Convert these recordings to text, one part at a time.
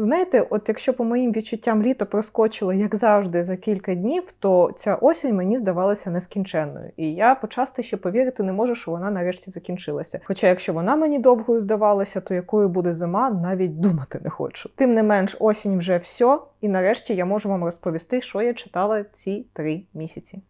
Знаєте, от якщо по моїм відчуттям літо проскочило, як завжди, за кілька днів, то ця осінь мені здавалася нескінченною. І я почасти ще повірити не можу, що вона нарешті закінчилася. Хоча, якщо вона мені довгою здавалася, то якою буде зима, навіть думати не хочу. Тим не менш, осінь вже все, і нарешті я можу вам розповісти, що я читала ці три місяці.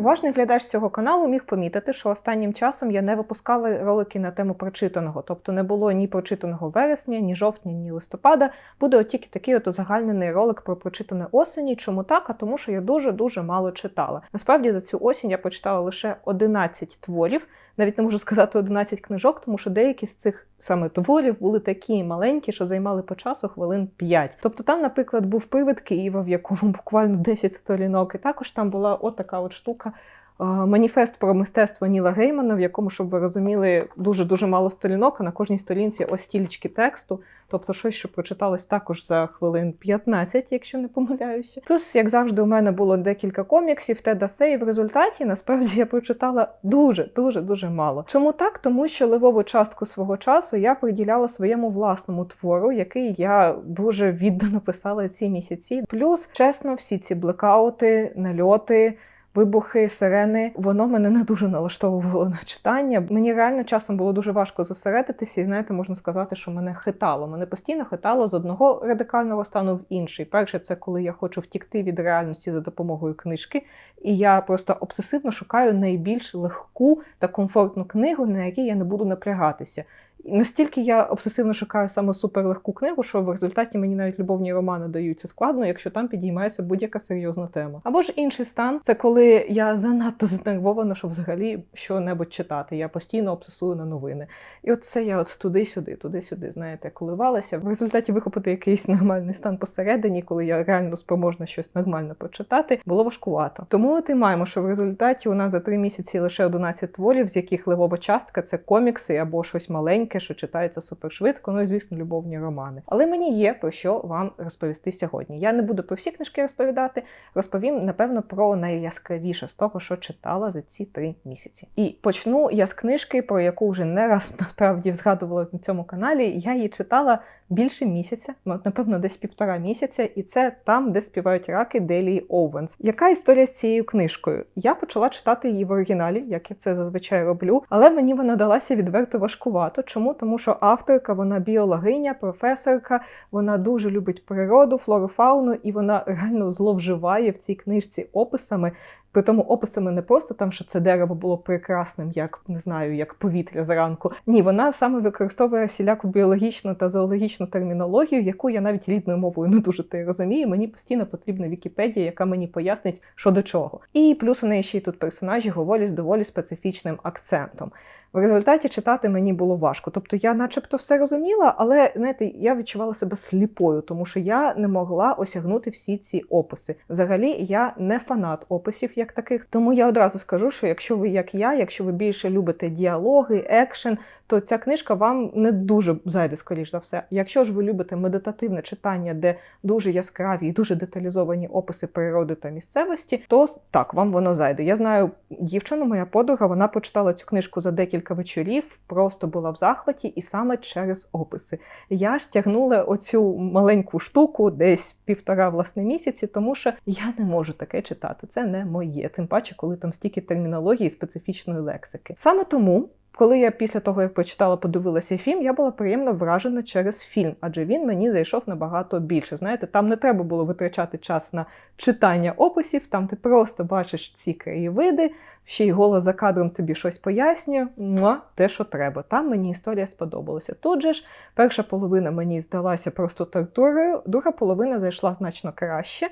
Уважний глядач цього каналу міг помітити, що останнім часом я не випускала ролики на тему прочитаного, тобто не було ні прочитаного вересня, ні жовтня, ні листопада. Буде от тільки такий от узагальнений ролик про прочитане осені. Чому так? А тому, що я дуже дуже мало читала. Насправді за цю осінь я прочитала лише 11 творів. Навіть не можу сказати 11 книжок, тому що деякі з цих саме творів були такі маленькі, що займали по часу хвилин 5. Тобто там, наприклад, був привид Києва, в якому буквально 10 сторінок, і також там була отака от штука. Е, Маніфест про мистецтво Ніла Геймана, в якому, щоб ви розуміли, дуже дуже мало сторінок, а на кожній сторінці ось стільчки тексту, тобто щось, що прочиталось також за хвилин 15, якщо не помиляюся. Плюс, як завжди, у мене було декілька коміксів, Теда Сей. В результаті насправді я прочитала дуже дуже дуже мало. Чому так? Тому що левову частку свого часу я приділяла своєму власному твору, який я дуже віддано писала ці місяці. Плюс, чесно, всі ці блекаути, нальоти. Вибухи, сирени, воно мене не дуже налаштовувало на читання. Мені реально часом було дуже важко зосередитися, і знаєте, можна сказати, що мене хитало. Мене постійно хитало з одного радикального стану в інший. Перше, це коли я хочу втікти від реальності за допомогою книжки, і я просто обсесивно шукаю найбільш легку та комфортну книгу, на якій я не буду напрягатися. Настільки я обсесивно шукаю саме суперлегку книгу, що в результаті мені навіть любовні романи даються складно, якщо там підіймається будь-яка серйозна тема. Або ж інший стан це коли я занадто знервована, щоб взагалі що-небудь читати. Я постійно обсесую на новини. І от це я от туди-сюди, туди-сюди, знаєте, коливалася. В результаті вихопити якийсь нормальний стан посередині, коли я реально спроможна щось нормально прочитати, було важкувато. Тому от і маємо, що в результаті у нас за три місяці лише 11 творів, з яких левова частка це комікси або щось маленьке, що читається супершвидко, ну і звісно, любовні романи. Але мені є про що вам розповісти сьогодні. Я не буду про всі книжки розповідати, розповім напевно про найяскравіше з того, що читала за ці три місяці. І почну я з книжки, про яку вже не раз насправді згадувала на цьому каналі. Я її читала більше місяця, ну, напевно, десь півтора місяця, і це там, де співають раки Делії Оуенс. Яка історія з цією книжкою? Я почала читати її в оригіналі, як я це зазвичай роблю, але мені вона далася відверто важкувато. Чому? Тому що авторка, вона біологиня, професорка, вона дуже любить природу, флору, фауну, і вона реально зловживає в цій книжці описами. При тому описами не просто там, що це дерево було прекрасним, як не знаю, як повітря зранку. Ні, вона саме використовує всіляку біологічну та зоологічну термінологію, яку я навіть рідною мовою не дуже ти розумію. Мені постійно потрібна Вікіпедія, яка мені пояснить, що до чого. І плюс у неї ще й тут персонажі говорять з доволі специфічним акцентом. В результаті читати мені було важко. Тобто я, начебто, все розуміла, але знаєте, я відчувала себе сліпою, тому що я не могла осягнути всі ці описи. Взагалі, я не фанат описів як таких. Тому я одразу скажу, що якщо ви, як я, якщо ви більше любите діалоги, екшен, то ця книжка вам не дуже зайде, скоріш за все. Якщо ж ви любите медитативне читання, де дуже яскраві і дуже деталізовані описи природи та місцевості, то так вам воно зайде. Я знаю дівчину, моя подруга, вона почитала цю книжку за декілька вечорів, просто була в захваті, і саме через описи. Я ж тягнула оцю маленьку штуку десь півтора власне місяці, тому що я не можу таке читати. Це не моє, тим паче, коли там стільки термінології і специфічної лексики. Саме тому. Коли я після того, як прочитала, подивилася фільм, я була приємно вражена через фільм, адже він мені зайшов набагато більше. Знаєте, там не треба було витрачати час на читання описів, там ти просто бачиш ці краєвиди, ще й голос за кадром тобі щось пояснює. Муа, те, що треба. Там мені історія сподобалася. Тут же ж перша половина мені здалася просто тортурою, друга половина зайшла значно краще.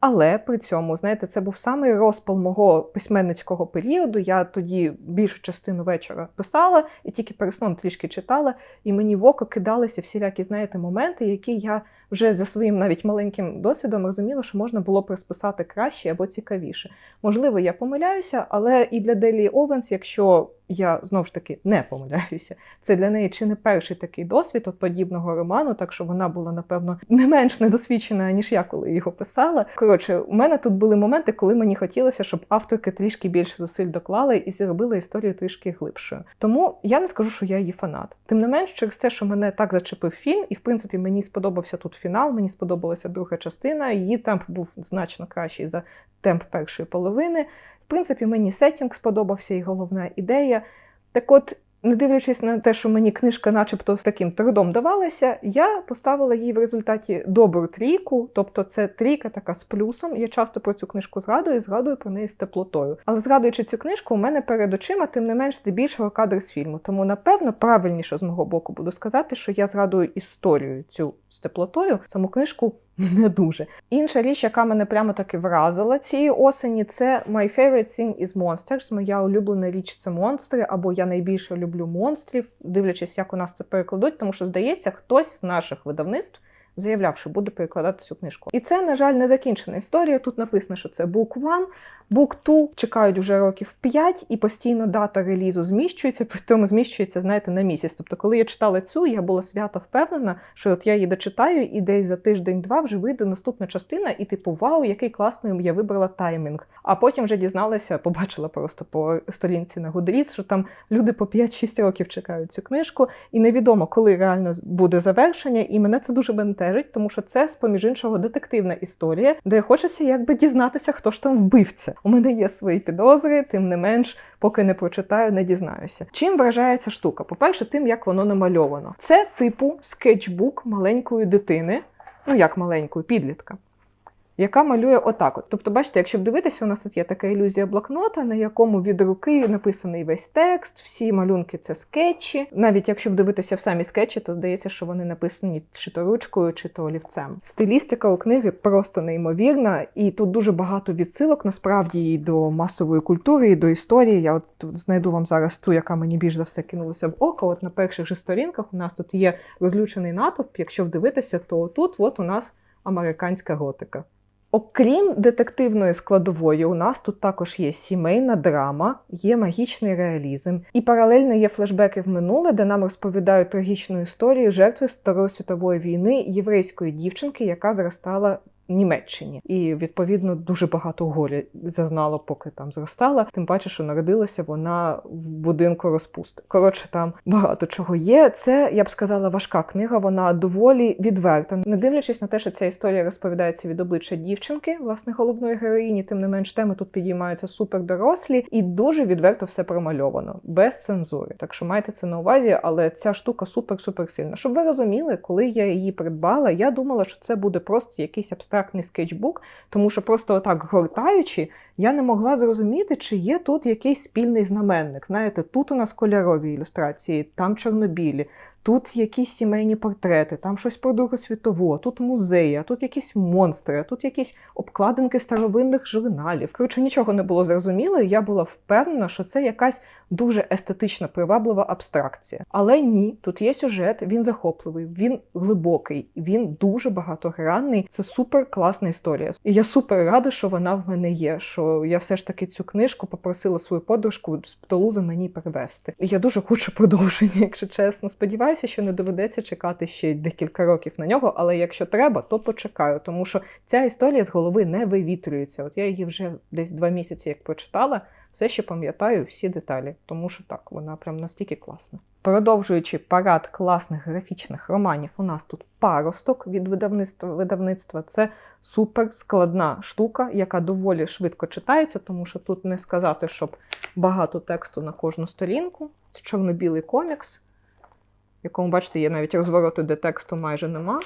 Але при цьому, знаєте, це був самий розпал мого письменницького періоду. Я тоді більшу частину вечора писала і тільки перед сном трішки читала, і мені в око кидалися всілякі, знаєте, моменти, які я вже за своїм навіть маленьким досвідом розуміла, що можна було б розписати краще або цікавіше. Можливо, я помиляюся, але і для Делі Овенс, якщо я знову ж таки не помиляюся. Це для неї чи не перший такий досвід от подібного роману, так що вона була, напевно, не менш недосвідчена, ніж я, коли його писала. Коротше, у мене тут були моменти, коли мені хотілося, щоб авторки трішки більше зусиль доклали і зробили історію трішки глибшою. Тому я не скажу, що я її фанат. Тим не менш, через те, що мене так зачепив фільм, і в принципі мені сподобався тут фінал, мені сподобалася друга частина. Її темп був значно кращий за темп першої половини. В принципі, мені сетінг сподобався і головна ідея. Так от, не дивлячись на те, що мені книжка, начебто, з таким трудом давалася, я поставила їй в результаті добру трійку, тобто це трійка така з плюсом. Я часто про цю книжку згадую, і згадую про неї з теплотою. Але згадуючи цю книжку, у мене перед очима, тим не менш, здебільшого кадр з фільму. Тому, напевно, правильніше з мого боку буду сказати, що я згадую історію цю з теплотою, саму книжку. Не дуже. Інша річ, яка мене прямо таки вразила цієї осені, це My Favorite Thing is Monsters. Моя улюблена річ це монстри, або я найбільше люблю монстрів, дивлячись, як у нас це перекладуть, тому що здається, хтось з наших видавництв заявляв, що буде перекладати цю книжку. І це, на жаль, не закінчена історія. Тут написано, що це Book One. Book 2 чекають вже років 5, і постійно дата релізу зміщується, при тому зміщується, знаєте, на місяць. Тобто, коли я читала цю, я була свято впевнена, що от я її дочитаю, і десь за тиждень-два вже вийде наступна частина, і типу, вау, який класний я вибрала таймінг. А потім вже дізналася, побачила просто по сторінці на Goodreads, що там люди по 5-6 років чекають цю книжку, і невідомо, коли реально буде завершення. І мене це дуже бентежить, тому що це, з поміж іншого, детективна історія, де хочеться якби дізнатися, хто ж там вбивця. У мене є свої підозри, тим не менш, поки не прочитаю, не дізнаюся. Чим вражається штука? По-перше, тим, як воно намальовано. Це типу скетчбук маленької дитини, ну як маленької, підлітка. Яка малює отак. От. Тобто, бачите, якщо вдивитися, у нас тут є така ілюзія блокнота, на якому від руки написаний весь текст, всі малюнки це скетчі. Навіть якщо вдивитися в самі скетчі, то здається, що вони написані чи то ручкою, чи то олівцем. Стилістика у книги просто неймовірна, і тут дуже багато відсилок насправді і до масової культури, і до історії. Я от тут знайду вам зараз ту, яка мені більш за все кинулася в око. От на перших же сторінках у нас тут є розлючений натовп. Якщо вдивитися, то тут от у нас американська готика. Окрім детективної складової, у нас тут також є сімейна драма, є магічний реалізм, і паралельно є флешбеки в минуле, де нам розповідають трагічну історію жертви Старої світової війни єврейської дівчинки, яка зростала. Німеччині і відповідно дуже багато горя зазнала, поки там зростала. Тим паче, що народилася вона в будинку розпусти. Коротше, там багато чого є. Це я б сказала важка книга. Вона доволі відверта. Не дивлячись на те, що ця історія розповідається від обличчя дівчинки, власне, головної героїні. Тим не менш, теми тут підіймаються супер дорослі і дуже відверто все промальовано, без цензури. Так що майте це на увазі, але ця штука супер-супер сильна. Щоб ви розуміли, коли я її придбала, я думала, що це буде просто якийсь абстрактний скетчбук, тому що просто отак гортаючи, я не могла зрозуміти, чи є тут якийсь спільний знаменник. Знаєте, тут у нас кольорові ілюстрації, там чорнобілі. Тут якісь сімейні портрети, там щось про Другу світову, тут музеї, а тут якісь монстри, а тут якісь обкладинки старовинних журналів. Коротше, нічого не було зрозуміло, і я була впевнена, що це якась дуже естетична, приваблива абстракція. Але ні, тут є сюжет, він захопливий, він глибокий, він дуже багатогранний. Це супер класна історія. І я супер рада, що вона в мене є. Що я все ж таки цю книжку попросила свою подружку з Птолузи мені перевести. І я дуже хочу продовження, якщо чесно. Сподіваюся, що не доведеться чекати ще декілька років на нього. Але якщо треба, то почекаю, тому що ця історія з голови не вивітрюється. От я її вже десь два місяці як прочитала все ще пам'ятаю всі деталі, тому що так, вона прям настільки класна. Продовжуючи парад класних графічних романів, у нас тут паросток від видавництва видавництва. Це супер складна штука, яка доволі швидко читається, тому що тут не сказати, щоб багато тексту на кожну сторінку. Це чорно-білий комікс, в якому, бачите, є навіть розвороти, де тексту майже нема.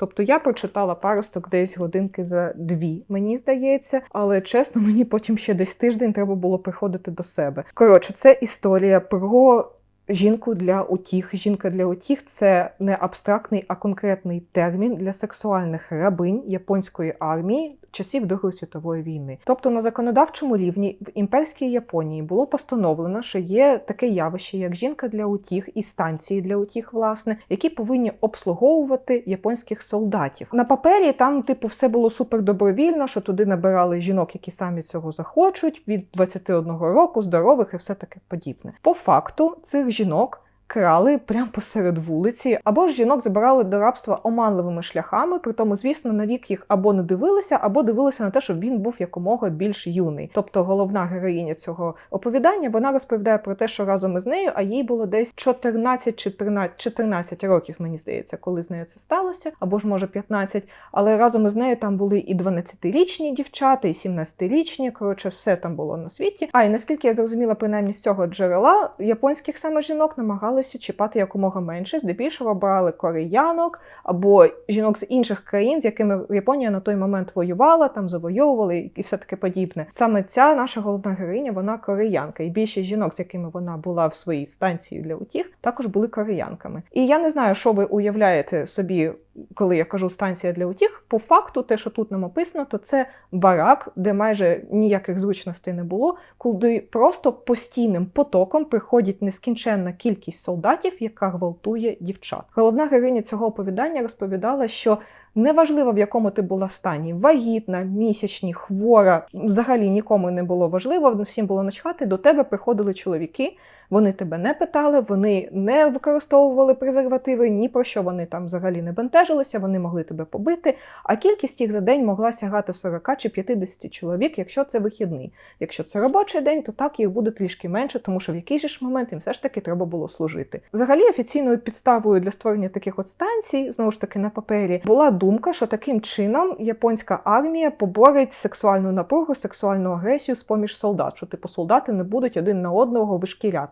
Тобто я прочитала паросток десь годинки за дві, мені здається, але чесно, мені потім ще десь тиждень треба було приходити до себе. Коротше, це історія про жінку для утіх. Жінка для утіх це не абстрактний, а конкретний термін для сексуальних рабинь японської армії часів Другої світової війни. Тобто на законодавчому рівні в імперській Японії було постановлено, що є таке явище, як жінка для утіх і станції для утіх, власне, які повинні обслуговувати японських солдатів. На папері там, типу, все було супер добровільно, що туди набирали жінок, які самі цього захочуть, від 21 року, здорових і все таке подібне. По факту цих жінок. Крали прямо посеред вулиці, або ж жінок забирали до рабства оманливими шляхами, при тому, звісно, на вік їх або не дивилися, або дивилися на те, щоб він був якомога більш юний. Тобто головна героїня цього оповідання вона розповідає про те, що разом із нею, а їй було десь 14 чи 13, 14 років, мені здається, коли з нею це сталося, або ж може 15, Але разом із нею там були і 12-річні дівчата, і 17-річні. Коротше, все там було на світі. А і наскільки я зрозуміла, принаймні з цього джерела японських саме жінок намагали намагалися чіпати якомога менше. Здебільшого брали кореянок або жінок з інших країн, з якими Японія на той момент воювала, там завойовували і все таке подібне. Саме ця наша головна героїня, вона кореянка, і більшість жінок, з якими вона була в своїй станції для утіх, також були кореянками. І я не знаю, що ви уявляєте собі коли я кажу станція для утіх, по факту, те, що тут нам описано, то це барак, де майже ніяких зручностей не було, куди просто постійним потоком приходить нескінченна кількість солдатів, яка гвалтує дівчат. Головна героїня цього оповідання розповідала, що Неважливо, в якому ти була стані, вагітна, місячні, хвора, взагалі нікому не було важливо, всім було начхати. До тебе приходили чоловіки, вони тебе не питали, вони не використовували презервативи, ні про що вони там взагалі не бентежилися, вони могли тебе побити. А кількість їх за день могла сягати 40 чи 50 чоловік, якщо це вихідний. Якщо це робочий день, то так їх буде трішки менше, тому що в якийсь ж момент їм все ж таки треба було служити. Взагалі, офіційною підставою для створення таких от станцій, знову ж таки на папері, була думка, що таким чином японська армія поборить сексуальну напругу, сексуальну агресію з поміж солдат, що типу солдати не будуть один на одного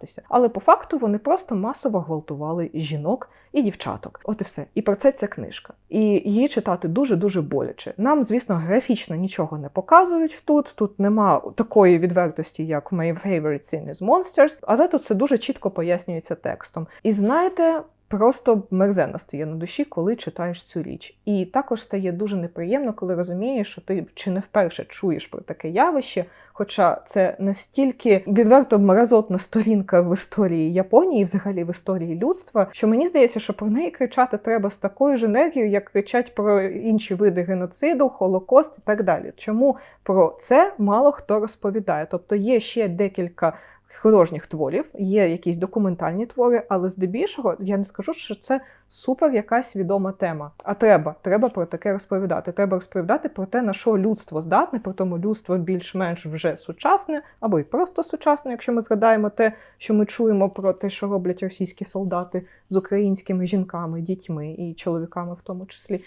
вишкірятися. Але по факту вони просто масово гвалтували жінок і дівчаток. От і все. І про це ця книжка. І її читати дуже дуже боляче. Нам, звісно, графічно нічого не показують тут. Тут нема такої відвертості, як My Favorite Scene is Monsters, але тут все дуже чітко пояснюється текстом. І знаєте. Просто мерзенно стає на душі, коли читаєш цю річ. І також стає дуже неприємно, коли розумієш, що ти чи не вперше чуєш про таке явище. Хоча це настільки відверто мразотна сторінка в історії Японії, взагалі в історії людства, що мені здається, що про неї кричати треба з такою ж енергією, як кричать про інші види геноциду, холокост і так далі. Чому про це мало хто розповідає? Тобто є ще декілька художніх творів, є якісь документальні твори, але здебільшого я не скажу, що це супер якась відома тема. А треба треба про таке розповідати. Треба розповідати про те, на що людство здатне, про тому людство більш-менш вже сучасне, або й просто сучасне, якщо ми згадаємо те, що ми чуємо про те, що роблять російські солдати з українськими жінками, дітьми і чоловіками, в тому числі.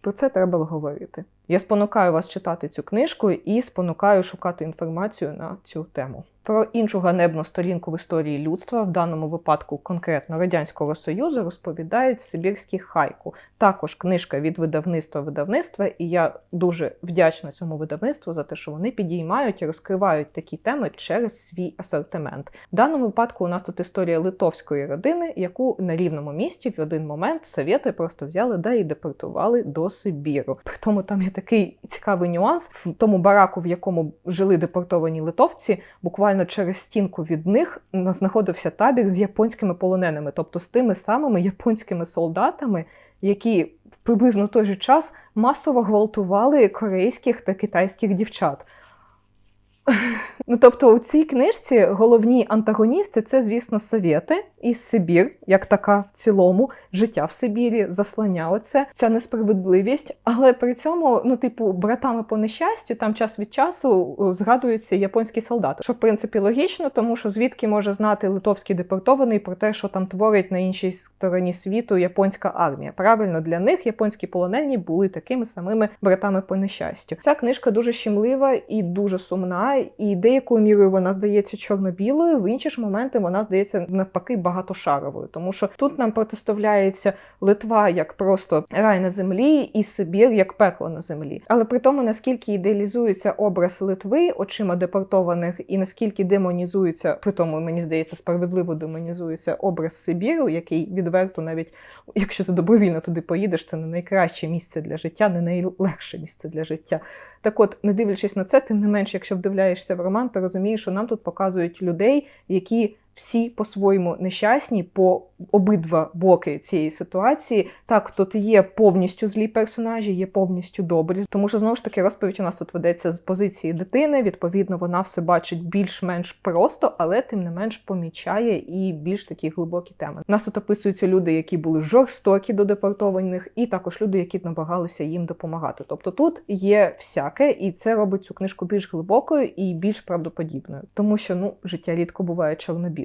Про це треба говорити. Я спонукаю вас читати цю книжку і спонукаю шукати інформацію на цю тему. Про іншу ганебну сторінку в історії людства, в даному випадку конкретно Радянського Союзу, розповідають Сибірські хайку. Також книжка від видавництва видавництва, і я дуже вдячна цьому видавництву за те, що вони підіймають і розкривають такі теми через свій асортимент. В даному випадку у нас тут історія литовської родини, яку на рівному місці в один момент совєти просто взяли да і депортували до Сибіру. При тому там є такий цікавий нюанс в тому бараку, в якому жили депортовані литовці, буквально буквально через стінку від них знаходився табір з японськими полоненими, тобто з тими самими японськими солдатами, які в приблизно той же час масово гвалтували корейських та китайських дівчат. Ну, тобто, у цій книжці головні антагоністи це, звісно, совєти і Сибір, як така в цілому, життя в Сибірі заслоняла це, ця несправедливість. Але при цьому, ну, типу, братами по нещастю, там час від часу згадуються японські солдати. Що в принципі логічно, тому що звідки може знати литовський депортований про те, що там творить на іншій стороні світу японська армія. Правильно, для них японські полонені були такими самими братами по нещастю. Ця книжка дуже щемлива і дуже сумна і деякою мірою вона здається чорно-білою, в інші ж моменти вона здається навпаки багатошаровою, тому що тут нам протиставляється Литва як просто рай на землі, і Сибір як пекло на землі. Але при тому, наскільки ідеалізується образ Литви очима депортованих, і наскільки демонізується, при тому мені здається, справедливо демонізується образ Сибіру, який відверто, навіть якщо ти добровільно туди поїдеш, це не найкраще місце для життя, не найлегше місце для життя. Так от, не дивлячись на це, тим не менш, якщо вдивляєшся в роман, то розумієш, що нам тут показують людей, які всі по-своєму нещасні по обидва боки цієї ситуації. Так, тут є повністю злі персонажі, є повністю добрі. Тому що знову ж таки розповідь у нас тут ведеться з позиції дитини. Відповідно, вона все бачить більш-менш просто, але тим не менш помічає і більш такі глибокі теми. Нас тут описуються люди, які були жорстокі до депортованих, і також люди, які намагалися їм допомагати. Тобто тут є всяке, і це робить цю книжку більш глибокою і більш правдоподібною, тому що ну життя рідко буває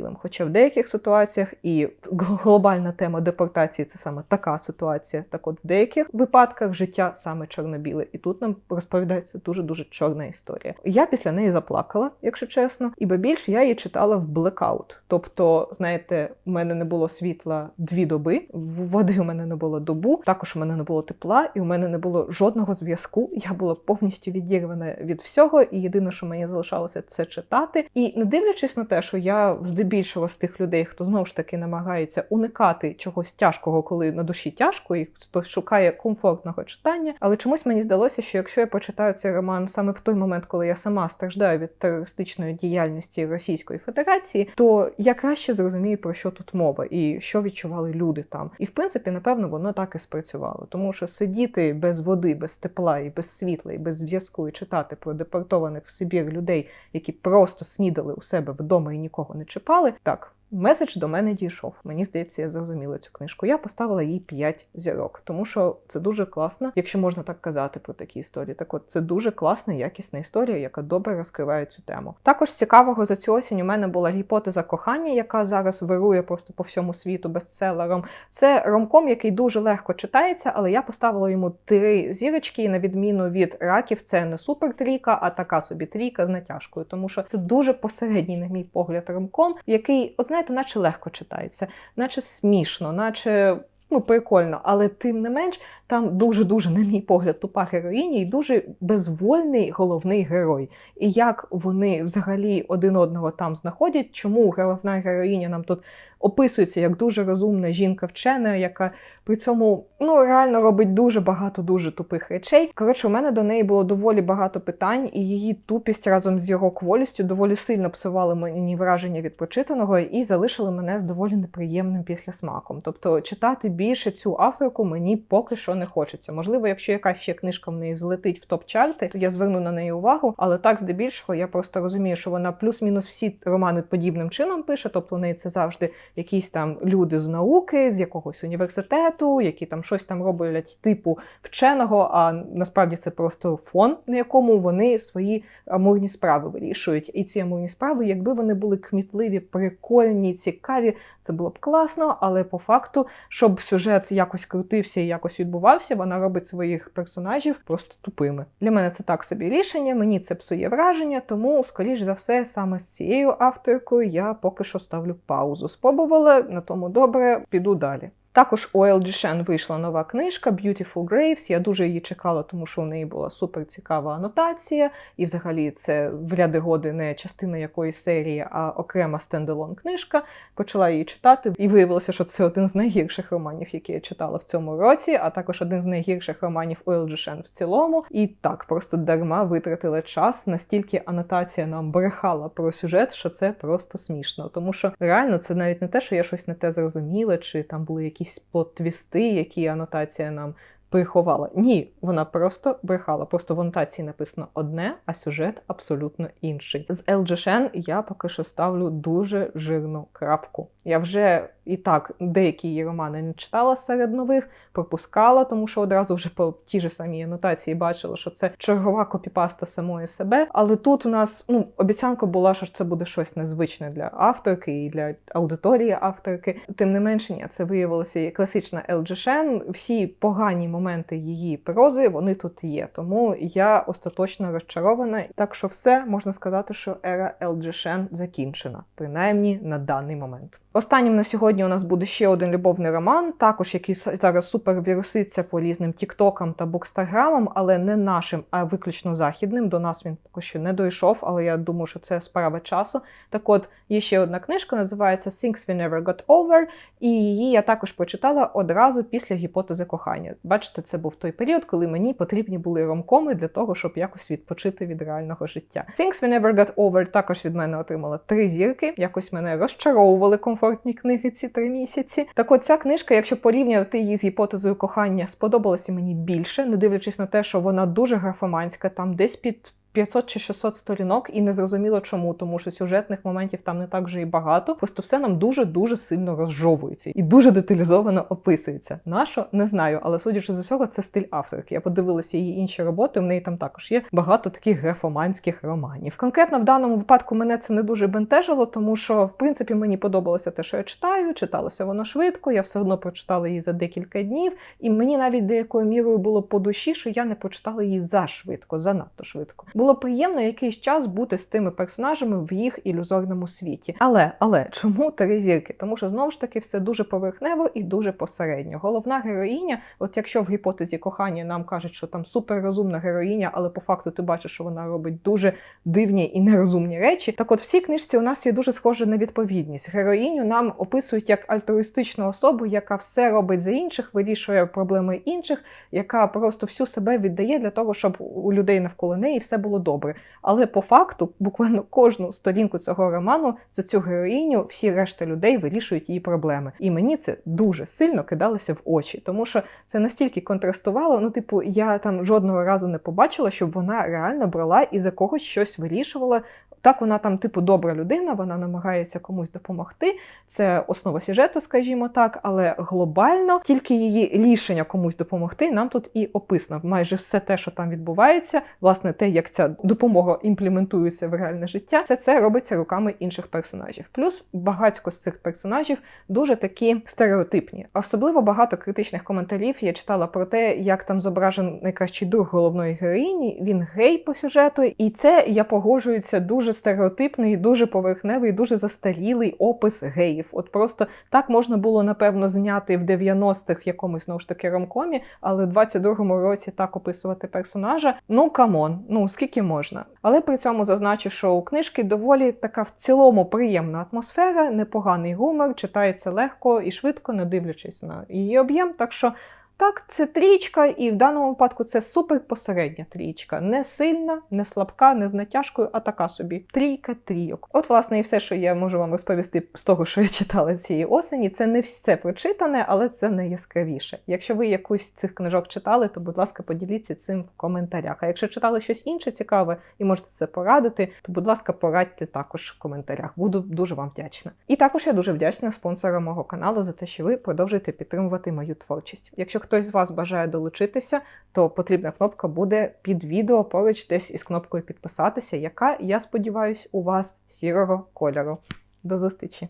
чорно-білим. Хоча в деяких ситуаціях і глобальна тема депортації це саме така ситуація. Так, от в деяких випадках життя саме чорно-біле, і тут нам розповідається дуже дуже чорна історія. Я після неї заплакала, якщо чесно, і ба більш я її читала в блекаут. Тобто, знаєте, у мене не було світла дві доби, води у мене не було добу, також у мене не було тепла, і у мене не було жодного зв'язку. Я була повністю відірвана від всього, і єдине, що мені залишалося, це читати. І не дивлячись на те, що я здебільшого з тих людей, хто знову ж таки намагається уникати чогось тяжкого, коли на душі тяжко, і хто шукає комфортного читання. Але чомусь мені здалося, що якщо я почитаю цей роман саме в той момент, коли я сама страждаю від терористичної діяльності Російської Федерації, то я краще зрозумію про що тут мова і що відчували люди там. І в принципі, напевно, воно так і спрацювало, тому що сидіти без води, без тепла і без світла, і без зв'язку, і читати про депортованих в Сибір людей, які просто снідали у себе вдома і нікого не чіпали, так. Меседж до мене дійшов. Мені здається, я зрозуміла цю книжку. Я поставила їй 5 зірок, тому що це дуже класно, якщо можна так казати про такі історії. Так от це дуже класна, якісна історія, яка добре розкриває цю тему. Також цікавого за цю осінь у мене була гіпотеза кохання, яка зараз вирує просто по всьому світу бестселером. Це ромком, який дуже легко читається, але я поставила йому три зірочки, і на відміну від раків, це не супер трійка, а така собі трійка з натяжкою, тому що це дуже посередній, на мій погляд, ромком, який, от знаєте, наче легко читається, наче смішно, наче. Ну, прикольно, але тим не менш, там дуже-дуже, на мій погляд, тупа героїня і дуже безвольний головний герой. І як вони взагалі один одного там знаходять, чому головна героїня нам тут описується як дуже розумна жінка-вчена, яка при цьому ну реально робить дуже багато дуже тупих речей. Коротше, у мене до неї було доволі багато питань, і її тупість разом з його кволістю доволі сильно псували мені враження від прочитаного і залишили мене з доволі неприємним післясмаком. Тобто читати більше цю авторку мені поки що не хочеться. Можливо, якщо якась ще книжка в неї злетить в топ-чарти, то я зверну на неї увагу. Але так здебільшого я просто розумію, що вона плюс-мінус всі романи подібним чином пише. Тобто у неї це завжди якісь там люди з науки, з якогось університету, які там щось там роблять типу вченого. А насправді це просто фон, на якому вони свої амурні справи вирішують. І ці амурні справи, якби вони були кмітливі, прикольні, цікаві, це було б класно. Але по факту, щоб сюжет якось крутився і якось відбувався, вона робить своїх персонажів просто тупими. Для мене це так собі рішення. Мені це псує враження, тому, скоріш за все, саме з цією авторкою я поки що ставлю паузу. Спробувала на тому добре, піду далі. Також у L.G. Shen вийшла нова книжка Beautiful Graves. Я дуже її чекала, тому що у неї була супер цікава анотація, і взагалі це в ряди годи не частина якоїсь серії, а окрема стендалон книжка. Почала її читати, і виявилося, що це один з найгірших романів, які я читала в цьому році, а також один з найгірших романів у L.G. Shen в цілому. І так просто дарма витратила час. Настільки анотація нам брехала про сюжет, що це просто смішно. Тому що реально це навіть не те, що я щось не те зрозуміла, чи там були якісь якісь плот-твісти, які анотація нам приховала. Ні, вона просто брехала. Просто в анотації написано одне, а сюжет абсолютно інший. З Shen я поки що ставлю дуже жирну крапку. Я вже і так деякі її романи не читала серед нових, пропускала, тому що одразу вже по тій ж самій анотації бачила, що це чергова копіпаста самої себе. Але тут у нас ну обіцянка була, що це буде щось незвичне для авторки і для аудиторії авторки. Тим не менше, ні, це виявилося і класична Shen. Всі погані моменти її прози вони тут є. Тому я остаточно розчарована. Так що все можна сказати, що ера Елджешен закінчена, принаймні на даний момент. Останнім на сьогодні у нас буде ще один любовний роман, також який зараз супер віруситься по різним тіктокам та букстаграмам, але не нашим, а виключно західним. До нас він поки що не дійшов, але я думаю, що це справа часу. Так от, є ще одна книжка, називається Things We Never Got Over, і її я також прочитала одразу після гіпотези кохання. Бачите, це був той період, коли мені потрібні були ромкоми для того, щоб якось відпочити від реального життя. Things We Never Got Over також від мене отримала три зірки. Якось мене розчаровували комфортні книги ці три місяці. Так от ця книжка, якщо порівняти її з гіпотезою кохання, сподобалася мені більше, не дивлячись на те, що вона дуже графоманська, там десь під 500 чи 600 сторінок, і не зрозуміло чому, тому що сюжетних моментів там не так вже і багато. Просто все нам дуже дуже сильно розжовується і дуже деталізовано описується. Нащо не знаю, але судячи з усього, це стиль авторки. Я подивилася її інші роботи. В неї там також є багато таких графоманських романів. Конкретно в даному випадку мене це не дуже бентежило, тому що в принципі мені подобалося те, що я читаю. Читалося воно швидко. Я все одно прочитала її за декілька днів, і мені навіть деякою мірою було по душі, що я не прочитала її за швидко, занадто швидко. Було приємно якийсь час бути з тими персонажами в їх ілюзорному світі. Але але чому три зірки? Тому що знову ж таки все дуже поверхнево і дуже посередньо. Головна героїня, от якщо в гіпотезі кохання нам кажуть, що там суперрозумна героїня, але по факту ти бачиш, що вона робить дуже дивні і нерозумні речі. Так, от в цій книжці у нас є дуже схоже на відповідність. Героїню нам описують як альтруїстичну особу, яка все робить за інших, вирішує проблеми інших, яка просто всю себе віддає для того, щоб у людей навколо неї все було добре. Але по факту, буквально кожну сторінку цього роману за цю героїню всі решта людей вирішують її проблеми. І мені це дуже сильно кидалося в очі, тому що це настільки контрастувало. Ну, типу, я там жодного разу не побачила, щоб вона реально брала і за когось щось вирішувала. Так, вона там, типу, добра людина, вона намагається комусь допомогти. Це основа сюжету, скажімо так, але глобально тільки її рішення комусь допомогти нам тут і описано. Майже все те, що там відбувається, власне, те, як ця допомога імплементується в реальне життя, це це робиться руками інших персонажів. Плюс багатько з цих персонажів дуже такі стереотипні. Особливо багато критичних коментарів я читала про те, як там зображений найкращий друг головної героїні. Він гей по сюжету, і це я погоджуюся дуже стереотипний, дуже поверхневий, дуже застарілий опис геїв. От просто так можна було напевно зняти в 90-х в якомусь знову ж таки ромкомі, але в 22-му році так описувати персонажа. Ну камон, ну скільки можна. Але при цьому зазначу, що у книжки доволі така в цілому приємна атмосфера, непоганий гумор, читається легко і швидко, не дивлячись на її об'єм. Так що. Так, це трічка, і в даному випадку це супер посередня трічка. Не сильна, не слабка, не з натяжкою, а така собі. Трійка трійок. От, власне, і все, що я можу вам розповісти з того, що я читала цієї осені. Це не все прочитане, але це найяскравіше. Якщо ви якусь з цих книжок читали, то, будь ласка, поділіться цим в коментарях. А якщо читали щось інше цікаве і можете це порадити, то, будь ласка, порадьте також в коментарях. Буду дуже вам вдячна. І також я дуже вдячна спонсорам мого каналу за те, що ви продовжуєте підтримувати мою творчість. Якщо хтось з вас бажає долучитися, то потрібна кнопка буде під відео поруч десь із кнопкою підписатися, яка, я сподіваюся, у вас сірого кольору. До зустрічі!